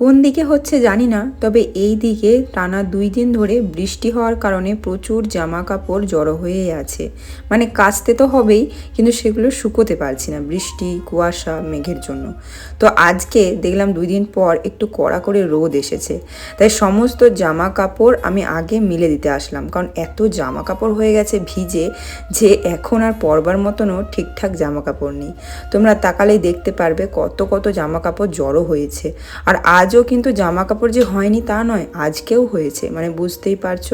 কোন দিকে হচ্ছে জানি না, তবে এই দিকে টানা দুই দিন ধরে বৃষ্টি হওয়ার কারণে প্রচুর জামা কাপড় জড়ো হয়ে আছে। মানে কাচতে তো হবেই, কিন্তু সেগুলো শুকোতে পারছি না, বৃষ্টি, কুয়াশা, মেঘের জন্য। তো আজকে দেখলাম দুই দিন পর একটু কড়া করে রোদ এসেছে। তাই সমস্ত জামা কাপড় আমি আগে মিলে দিতে আসলাম, কারণ এত জামা কাপড় হয়ে গেছে ভিজে যে এখন আর পরবার মতনও ঠিকঠাক জামা কাপড় নেই। তোমরা তাকালেই দেখতে পারবে কত কত জামা কাপড় জড়ো হয়েছে। আর আজও কিন্তু জামা কাপড় যে হয়নি তা নয়, আজকেও হয়েছে। মানে বুঝতেই পারছ,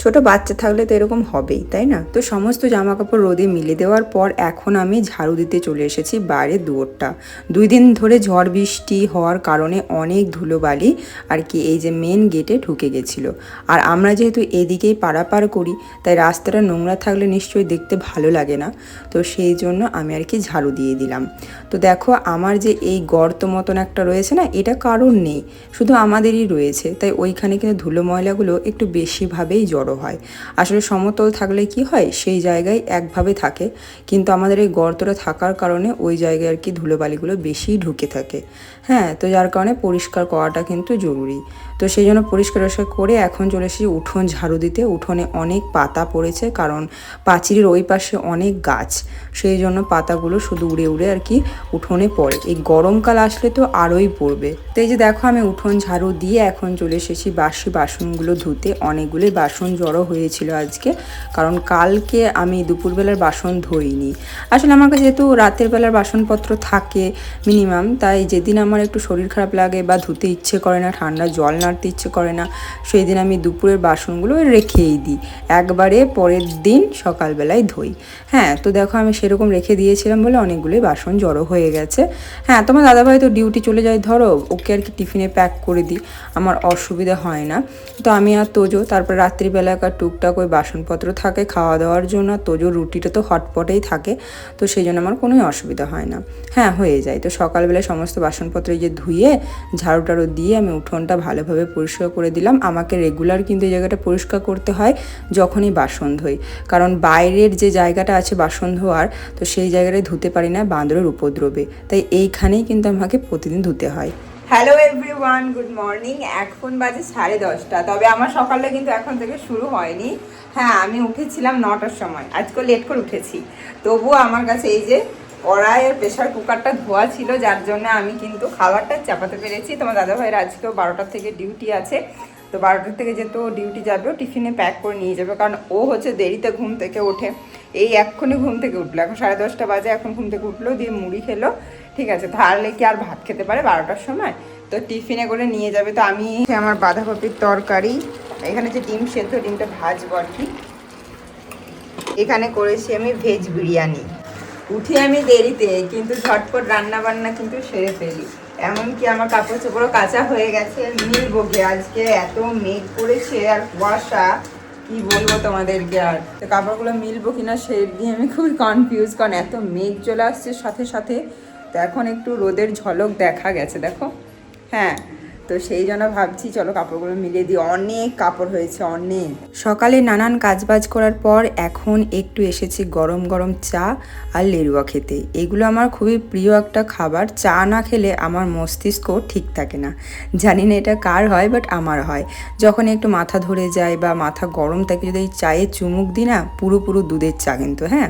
ছোট বাচ্চা থাকলে তো এরকম হবেই, তাই না? তো সমস্ত জামা কাপড় রোদে মিলে দেওয়ার পর এখন আমি ঝাড়ু দিতে চলে এসেছি বাইরে দুয়ারটা। দুই দিন ধরে ঝড় বৃষ্টি হওয়ার কারণে অনেক ধুলোবালি আর কি এই যে মেন গেটে ঢুকে গেছিল। আর আমরা যেহেতু এদিকেই পারাপার করি, তাই রাস্তাটা নোংরা থাকলে নিশ্চয়ই দেখতে ভালো লাগে না। তো সেই জন্য আমি আর কি ঝাড়ু দিয়ে দিলাম। তো দেখো, আমার যে এই গর্ত মতন একটা রয়েছে না, এটা কারণ নেই। শুধু আমাদেরই রয়েছে। তাই ওইখানে কিন্তু ধুলো ময়লাগুলো একটু বেশিভাবেই জড়ো হয়। আসলে সমতল থাকলে কি হয়? সেই জায়গায় একভাবে থাকে। কিন্তু আমাদের এই গর্তটা থাকার কারণে ওই জায়গায় আর কি ধুলোবালিগুলো বেশি ঢুকে থাকে। হ্যাঁ তো যার কারণে পরিষ্কার করাটা কিন্তু জরুরি। তো সেই জন্য পরিষ্কার টরিষ্কার করে এখন চলে এসেছি উঠোন ঝাড়ু দিতে। উঠোনে অনেক পাতা পড়েছে কারণ পাঁচিরের ওই পাশে অনেক গাছ। সেই জন্য পাতাগুলো শুধু উড়ে উড়ে আর কি উঠোনে পড়ে। এই গরমকাল আসলে তো আরোই পড়বে। তো এই যে দেখো আমি উঠোন ঝাড়ু দিয়ে এখন চলে এসেছি বাসি বাসনগুলো ধুতে। অনেকগুলোই বাসন জড়ো হয়েছিল আজকে কারণ কালকে আমি দুপুরবেলার বাসন ধুইনি। আসলে আমার কাছে যেহেতু রাতের বেলার বাসনপত্র থাকে মিনিমাম, তাই যেদিন আমার একটু শরীর খারাপ লাগে বা ধুতে ইচ্ছে করে না, ঠান্ডা জল নাড়তে ইচ্ছে করে না সেই দিন আমি দুপুরের বাসনগুলো রেখেই দিই। একবারে পরের দিন সকালবেলায় ধুই। হ্যাঁ তো দেখো আমি সেরকম রেখে দিয়েছিলাম বলে অনেকগুলোই বাসন জড়ো হয়ে গেছে। হ্যাঁ তোমার দাদাভাই তো ডিউটি চলে যায়, ধরো ওকে আর কি টিফিনে প্যাক করে দিই, আমার অসুবিধা হয় না। তো আমি আর তোজো, তারপর রাত্রিবেলাকার টুকটাক ওই বাসনপত্র থাকে খাওয়া দাওয়ার জন্য তোজো রুটিটা তো হটপটেই থাকে, তো সেই জন্য আমার কোনোই অসুবিধা হয় না। হ্যাঁ হয়ে যায়। তো সকালবেলায় সমস্ত বাসনপত্র এই যে ধুয়ে ঝাড়ু টাড়ু দিয়ে আমি উঠোনটা ভালোভাবে পরিষ্কার করে দিলাম। আমাকে রেগুলার কিন্তু এই জায়গাটা পরিষ্কার করতে হয় যখনই বাসন ধুই। কারণ বাইরের যে জায়গাটা আছে বাসন ধোয়ার, তো সেই জায়গাটায় ধুতে পারি না বাঁদরের উপদ্রবে। তাই এইখানেই কিন্তু আমাকে প্রতিদিন ধুতে হয়। হ্যালো এভরিওয়ান গুড মর্নিং এখন বাজে সাড়ে দশটা। তবে আমার সকালে কিন্তু এখন থেকে শুরু হয়নি। হ্যাঁ আমি উঠেছিলাম নটার সময়। আজকে লেট করে উঠেছি। তবুও আমার কাছে এই যে কড়াইয়ের প্রেশার কুকারটা ধোয়া ছিল, যার জন্য আমি কিন্তু খাবারটা চাপাতে পেরেছি। তোমার দাদা ভাইয়ের আজকেও বারোটার থেকে ডিউটি আছে। তো বারোটার থেকে যেহেতু ডিউটি যাবে টিফিনে প্যাক করে নিয়ে যাবে, কারণ ও হচ্ছে দেরিতে ঘুম থেকে ওঠে। এই এক্ষুনি ঘুম থেকে উঠল। এখন সাড়ে দশটা বাজে, এখন ঘুম থেকে উঠল, দিয়ে মুড়ি খেলো। ঠিক আছে, তাহলে কি আর ভাত খেতে পারে বারোটার সময়? তো টিফিনে করে নিয়ে যাবে। তো আমি আমার বাঁধাকপির তরকারি, এখানে যে ডিম সেদ্ধ, ডিমটা ভাজবো আর কি। এখানে করেছি আমি ভেজ বিরিয়ানি উঠি আমি দেরিতে, কিন্তু ঝটপট রান্না বান্না কিন্তু সেরে ফেলি। এমনকি আমার কাপড় চোপড়ও কাঁচা হয়ে গেছে মিলবো গে আজকে এত মেঘ পড়েছে আর কুয়াশা, কি বলব তোমাদেরকে আর? তো কাপড়গুলো মিলবো কিনা সে নিয়ে আমি খুবই কনফিউজ কারণ এত মেঘ চলে আসছে সাথে সাথে। তো এখন একটু রোদের ঝলক দেখা গেছে, দেখো। হ্যাঁ তো সেই জন্য ভাবছি, চলো কাপড়গুলো মিলিয়ে দিই। অনেক কাপড় হয়েছে, অনেক। সকালে নানান কাজবাজ করার পর এখন একটু এসেছি গরম গরম চা আর লেরুয়া খেতে। এগুলো আমার খুবই প্রিয় একটা খাবার। চা না খেলে আমার মস্তিষ্ক ঠিক থাকে না। জানি না এটা কার হয় বাট আমার হয়। যখন একটু মাথা ধরে যায় বা মাথা গরম থাকে, যদি চায়ে চুমুক দিই না, পুরো পুরো দুধের চা কিন্তু হ্যাঁ?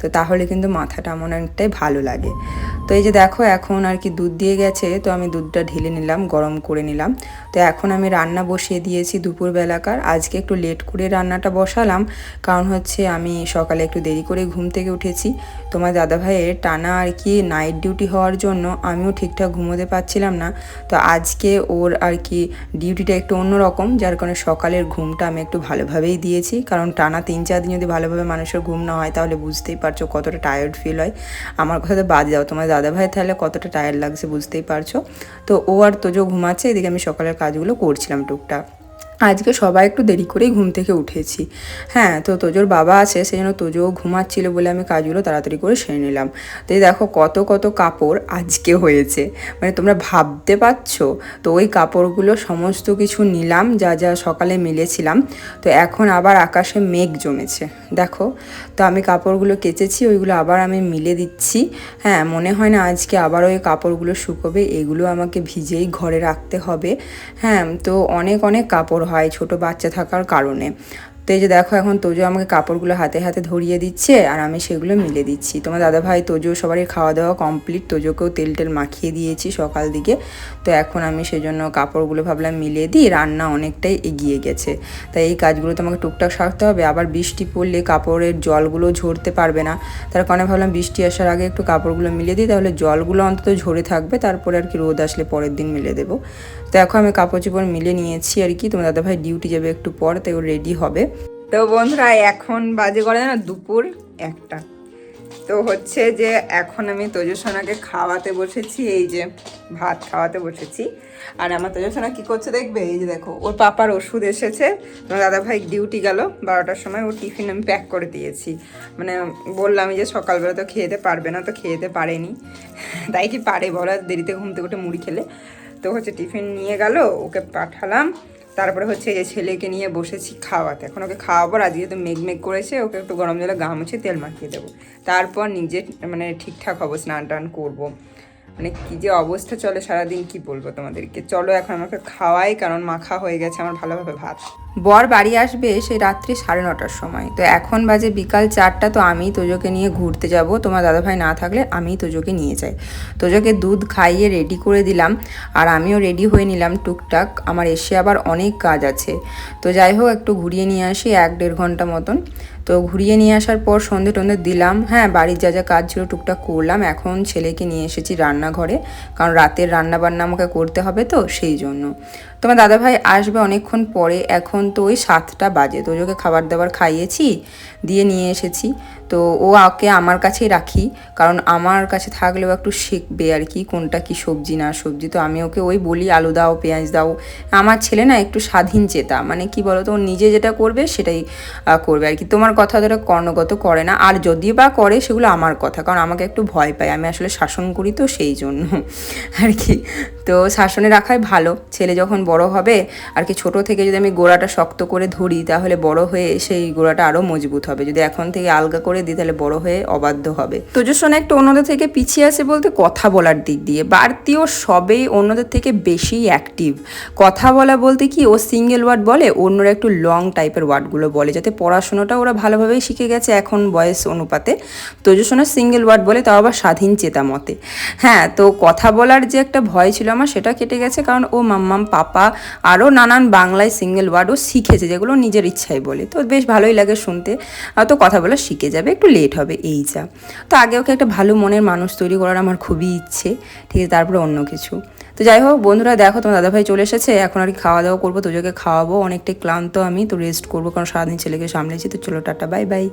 তো তাহলে কিন্তু মাথাটা আমার অনেকটাই ভালো লাগে। তো এই যে দেখো, এখন আর কি দুধ দিয়ে গেছে, তো আমি দুধটা ঢেলে নিলাম, গরম করে নিলাম তো এখন আমি রান্না বসিয়ে দিয়েছি দুপুরবেলাকার। আজকে একটু লেট করে রান্নাটা বসালাম, কারণ হচ্ছে আমি সকালে একটু দেরি করে ঘুম থেকে উঠেছি। তোমার দাদাভাইয়ের টানা আর কি নাইট ডিউটি হওয়ার জন্য আমিও ঠিকঠাক ঘুমোতে পারছিলাম না। তো আজকে ওর আর কি ডিউটিটা একটু অন্যরকম, যার কারণে সকালের ঘুমটা আমি একটু ভালোভাবেই দিয়েছি। কারণ টানা তিন চার দিন যদি ভালোভাবে মানুষের ঘুম না হয়, তাহলে বুঝতেই পারছ কতটা টায়ার্ড ফিল হয়। আমার কথা তো বাদ যাও তোমার দাদাভাই তাহলে কতটা টায়ার্ড লাগছে বুঝতেই পারছ। তো ও আর তোজো ঘুমাচ্ছে, এদিকে আমি সকালের কাজগুলো করছিলাম টুকটাক। আজকে সবাই একটু দেরি করেই ঘুম থেকে উঠেছি। হ্যাঁ তো তোজোর বাবা আছে, সেই জন্য তোজো ঘুমাচ্ছিল বলে আমি কাজগুলো তাড়াতাড়ি করে সেরে নিলাম। তো এই দেখো কত কত কাপড় আজকে হয়েছে। মানে তোমরা ভাবতে পারছ? তো ওই কাপড়গুলো সমস্ত কিছু নিলাম, যা যা সকালে মিলেছিলাম। তো এখন আবার আকাশে মেঘ জমেছে। দেখো, তো আমি কাপড়গুলো কেচেছি, ওইগুলো আবার আমি মিলে দিচ্ছি। হ্যাঁ মনে হয় না আজকে আবার ওই কাপড়গুলো শুকোবে, এগুলো আমাকে ভিজেই ঘরে রাখতে হবে। হ্যাঁ তো অনেক অনেক কাপড় হয় ছোট বাচ্চা থাকার কারণে। তো এই যে দেখো এখন তোজো আমাকে কাপড়গুলো হাতে হাতে ধরিয়ে দিচ্ছে আর আমি সেগুলো মিলে দিচ্ছি। তোমার দাদা ভাই তোজো সবারই খাওয়া দাওয়া কমপ্লিট তোজোকেও তেল টেল মাখিয়ে দিয়েছি সকাল দিকে। তো এখন আমি সেজন্য কাপড়গুলো ভাবলাম মিলিয়ে দিই, রান্না অনেকটাই এগিয়ে গেছে। তাই এই কাজগুলো তো আমাকে টুকটাক সারতে হবে, আবার বৃষ্টি পড়লে কাপড়ের জলগুলো ঝরতে পারবে না। তার কারণে ভাবলাম বৃষ্টি আসার আগে একটু কাপড়গুলো মিলিয়ে দিই, তাহলে জলগুলো অন্তত ঝরে থাকবে, তারপরে আর কি রোদ আসলে পরের দিন মিলে দেবো। এখন আমি কাপড় চোপড় মিলে নিয়েছি আর কি। তোমার দাদাভাই ডিউটি যাবে একটু পর, তাই ও রেডি হবে। তো বন্ধুরা, এখন বাজে করে না দুপুর একটা। তো হচ্ছে যে, এখন আমি তোজসোনাকে খাওয়াতে বসেছি, এই যে ভাত খাওয়াতে বসেছি। আর আমার তোজসোনা কি করছে দেখবে? এই যে দেখো, ওর পাপার ওষুধ এসেছে। তোমার দাদা ভাই ডিউটি গেল, বারোটার সময় ওর টিফিন আমি প্যাক করে দিয়েছি। মানে বললাম যে সকালবেলা তো খেয়েতে পারবে না, তো খেয়েতে পারেনি। তাই কি পারে বলো? দেরিতে ঘুম থেকে উঠে মুড়ি খেলে। তো হচ্ছে টিফিন নিয়ে গেল, ওকে পাঠালাম। তারপরে হচ্ছে যে ছেলেকে নিয়ে বসেছি খাওয়াতে। এখন ওকে খাওয়াবার আজকে তো মেঘ মেঘ করেছে, ওকে একটু গরম জলে গা মুছে তেল মাখিয়ে দেবো। তারপর নিজে মানে ঠিকঠাক হব, স্নান টান করব। মানে কী যে অবস্থা চলে সারাদিন, কি বলব তোমাদেরকে? চলো এখন আমাকে খাওয়াই, কারণ মাখা হয়ে গেছে আমার ভালোভাবে ভাত। বর বাড়ি আসবে সেই রাত্রি সাড়ে নটার সময়। তো এখন বাজে বিকাল চারটা, তো আমি তোজোকে নিয়ে ঘুরতে যাব। তোমার দাদাভাই না থাকলে আমি তোজোকে নিয়ে যাই। তোজোকে দুধ খাইয়ে রেডি করে দিলাম আর আমিও রেডি হয়ে নিলাম টুকটাক। আমার এসে আবার অনেক কাজ আছে। তো যাই হোক, একটু ঘুরিয়ে নিয়ে আসি এক দেড় ঘণ্টা মতন। তো ঘুরিয়ে নিয়ে আসার পর সন্ধে টন্ধে দিলাম। হ্যাঁ বাড়ির যা যা কাজ ছিল টুকটাক করলাম। এখন ছেলেকে নিয়ে এসেছি রান্নাঘরে। কারণ রাতের রান্না বান্না আমাকে করতে হবে তো, সেই জন্য। তোমার দাদাভাই আসবে অনেকক্ষণ পরে। এখন তো ওই সাতটা বাজে। তো ওকে খাবার দাবার খাইয়েছি দিয়ে নিয়ে এসেছি। তো ও ওকে আমার কাছেই রাখি, কারণ আমার কাছে থাকলেও একটু শিখবে আর কি কোনটা কি সবজি না সবজি। তো আমি ওকে ওই বলি, আলু দাও, পেঁয়াজ দাও। আমার ছেলে না একটু স্বাধীন চেতা মানে কি বলো তো ও নিজে যেটা করবে সেটাই করবে আর কি। তোমার কথা ধরে কর্ণগত করে না, আর যদি বা করে সেগুলো আমার কথা, কারণ আমাকে একটু ভয় পায়। আমি আসলে শাসন করি তো সেই জন্য আর কি। তো শাসনে রাখাই ভালো, ছেলে যখন বড় হবে আর কি, ছোট থেকে যদি আমি গোড়াটা শক্ত করে ধরি, তাহলে বড় হয়ে সেই গোড়াটা আরও মজবুত হবে। যদি এখন থেকে আলগা করে দিই, তাহলে বড় হয়ে অবাধ্য হবে। তোজসোনা একটু অন্যদের থেকে পিছিয়ে আছে বলতে কথা বলার দিক দিয়ে। বাড়তিও সবেই অন্যদের থেকে বেশি অ্যাক্টিভ কথা বলা বলতে কি, ও সিঙ্গেল ওয়ার্ড বলে, অন্যরা একটু লং টাইপের ওয়ার্ডগুলো বলে, যাতে পড়াশোনাটা ওরা ভালোভাবেই শিখে গেছে এখন বয়স অনুপাতে। তোজসোনা সিঙ্গেল ওয়ার্ড বলে, তাও আবার স্বাধীন চেতা মতে। হ্যাঁ তো কথা বলার যে একটা ভয় ছিল আমার, সেটা কেটে গেছে, কারণ ও মাম্মাম, পাপা আরও নানান বাংলায় সিঙ্গেল ওয়ার্ডও শিখেছে, যেগুলো নিজের ইচ্ছায় বলে। তো বেশ ভালোই লাগে শুনতে। তো কথা বলা শিখে যাবে একটু লেট হবে, এই যা। তো আগে ওকে একটা ভালো মনের মানুষ তৈরি করার আমার খুবই ইচ্ছে, ঠিক আছে, তারপরে অন্য কিছু। তো যাই হোক, বন্ধুরা, দেখো, তোমার দাদাভাই চলে এসেছে, এখন আর কি খাওয়া দাওয়া করব তোজোকে খাওয়াবো, অনেকটাই ক্লান্ত আমি, তো রেস্ট করব, কারণ সারাদিন ছেলেকে সামলেছি, তো চলো, টাটা বাই বাই